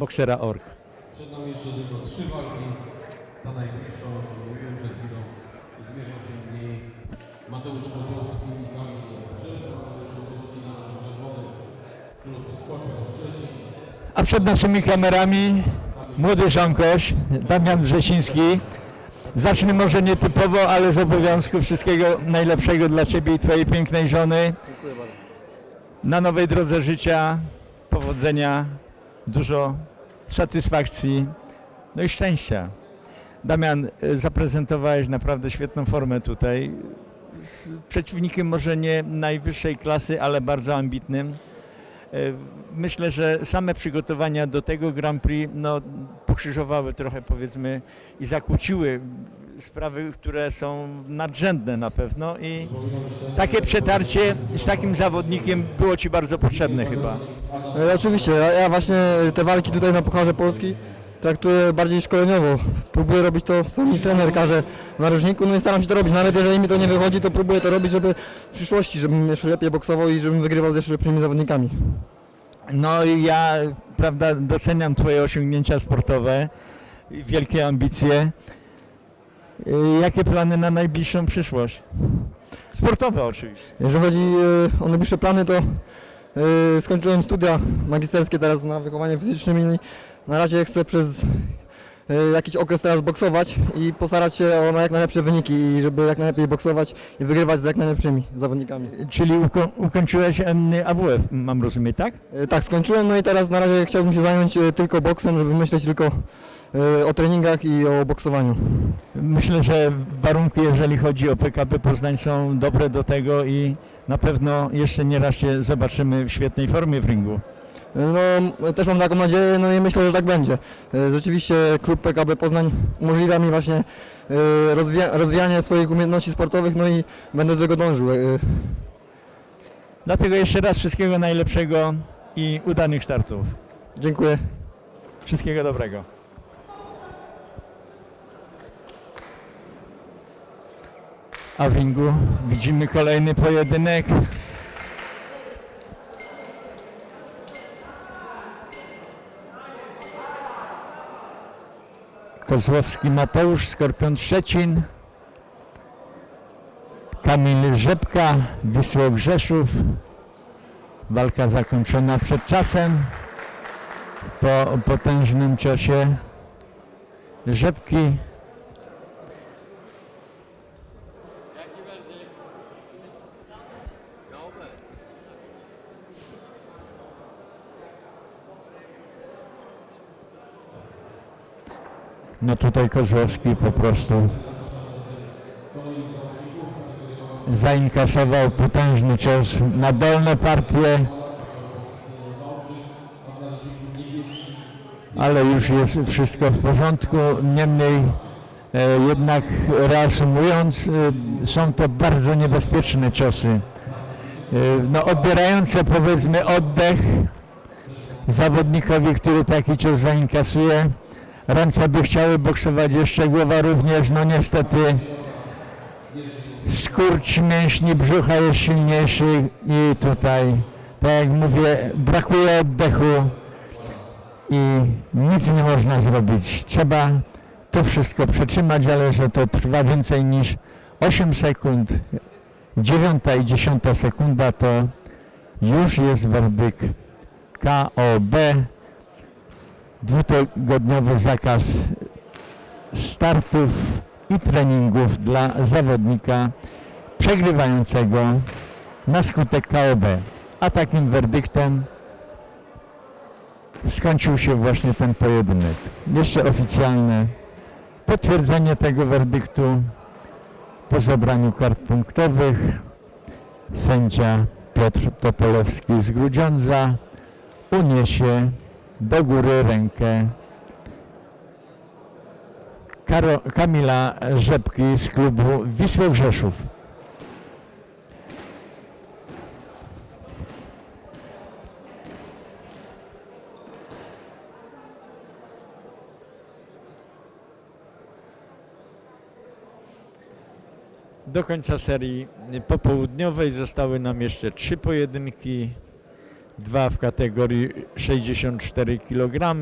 boksera.org. Przed nami jeszcze tylko trzy walki. Ta najbliższa, o czym mówiłem przed chwilą, zmierzą się w niej Mateusz Kozłowski i Kamil Rzeszka. Mateusz Kozłowski na naszym czerwonym klub Skorpion Szczecin. A przed naszymi kamerami młody żonkoś, Damian Wrzesiński. Zacznę może nietypowo, ale z obowiązku wszystkiego najlepszego dla Ciebie i Twojej pięknej żony. Na nowej drodze życia, powodzenia, dużo satysfakcji, no i szczęścia. Damian, e, zaprezentowałeś naprawdę świetną formę tutaj. Z przeciwnikiem może nie najwyższej klasy, ale bardzo ambitnym. E, Myślę, że same przygotowania do tego Grand Prix no, pokrzyżowały trochę powiedzmy i zakłóciły sprawy, które są nadrzędne na pewno i takie przetarcie z takim zawodnikiem było Ci bardzo potrzebne chyba. E, oczywiście, ja, ja właśnie te walki tutaj na Pucharze Polski traktuję bardziej szkoleniowo. Próbuję robić to, co mi trener każe w narożniku, no i staram się to robić. Nawet jeżeli mi to nie wychodzi, to próbuję to robić, żeby w przyszłości, żebym jeszcze lepiej boksował i żebym wygrywał z jeszcze lepszymi zawodnikami. No i ja prawda, doceniam Twoje osiągnięcia sportowe, i wielkie ambicje. E, Jakie plany na najbliższą przyszłość? Sportowe oczywiście. Jeżeli chodzi e, o najbliższe plany, to e, skończyłem studia magisterskie teraz na wychowanie fizycznym i na razie chcę przez e, jakiś okres teraz boksować i postarać się o jak najlepsze wyniki i żeby jak najlepiej boksować i wygrywać z jak najlepszymi zawodnikami. Czyli uko- ukończyłeś em, AWF, mam rozumieć, tak? E, Tak, skończyłem, no i teraz na razie chciałbym się zająć tylko boksem, żeby myśleć tylko o treningach i o boksowaniu. Myślę, że warunki, jeżeli chodzi o PKP Poznań są dobre do tego i na pewno jeszcze nie raz Cię zobaczymy w świetnej formie w ringu. No, też mam taką nadzieję, no i myślę, że tak będzie. E, Rzeczywiście klub PKB Poznań umożliwia mi właśnie e, rozwija- rozwijanie swoich umiejętności sportowych, no i będę do tego dążył. E, Dlatego jeszcze raz wszystkiego najlepszego i udanych startów. Dziękuję. Wszystkiego dobrego. A w widzimy kolejny pojedynek. Kozłowski Mateusz, Skorpion Szczecin. Kamil Rzepka, Wisło Grzeszów. Walka zakończona przed czasem po potężnym ciosie Rzepki. No tutaj Kozłowski po prostu zainkasował potężny cios na dolne partie. ale już jest wszystko w porządku. Niemniej e, jednak reasumując, e, są to bardzo niebezpieczne ciosy. E, no, odbierające powiedzmy oddech zawodnikowi, który taki cios zainkasuje. Ręce by chciały boksować jeszcze, głowa również, no niestety skurcz mięśni brzucha jest silniejszy i tutaj, tak jak mówię, brakuje oddechu i nic nie można zrobić. Trzeba to wszystko przetrzymać, ale że to trwa więcej niż 8 sekund, 9 i 10 sekunda to już jest werdykt KOB. Dwutygodniowy zakaz startów i treningów dla zawodnika przegrywającego na skutek KOB. A takim werdyktem skończył się właśnie ten pojedynek. Jeszcze oficjalne potwierdzenie tego werdyktu po zebraniu kart punktowych sędzia Piotr Topolewski z Grudziądza uniesie do góry rękę Karo, Kamila Rzepki z klubu Wisła Grzeszów. Do końca serii popołudniowej zostały nam jeszcze trzy pojedynki. Dwa w kategorii 64 kg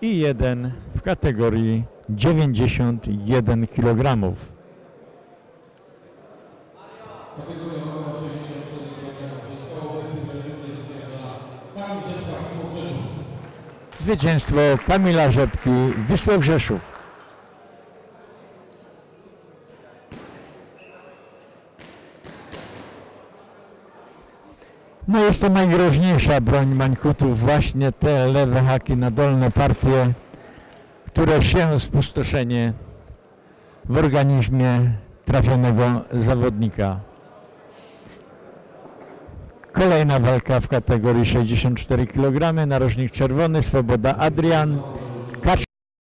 i jeden w kategorii 91 kg. Zwycięstwo Kamila Rzepki, Wisło Grzeszów. No jest to najgroźniejsza broń mańkutów, właśnie te lewe haki na dolne partie, które sieją spustoszenie w organizmie trafionego zawodnika. Kolejna walka w kategorii 64 kg, narożnik czerwony, Swoboda Adrian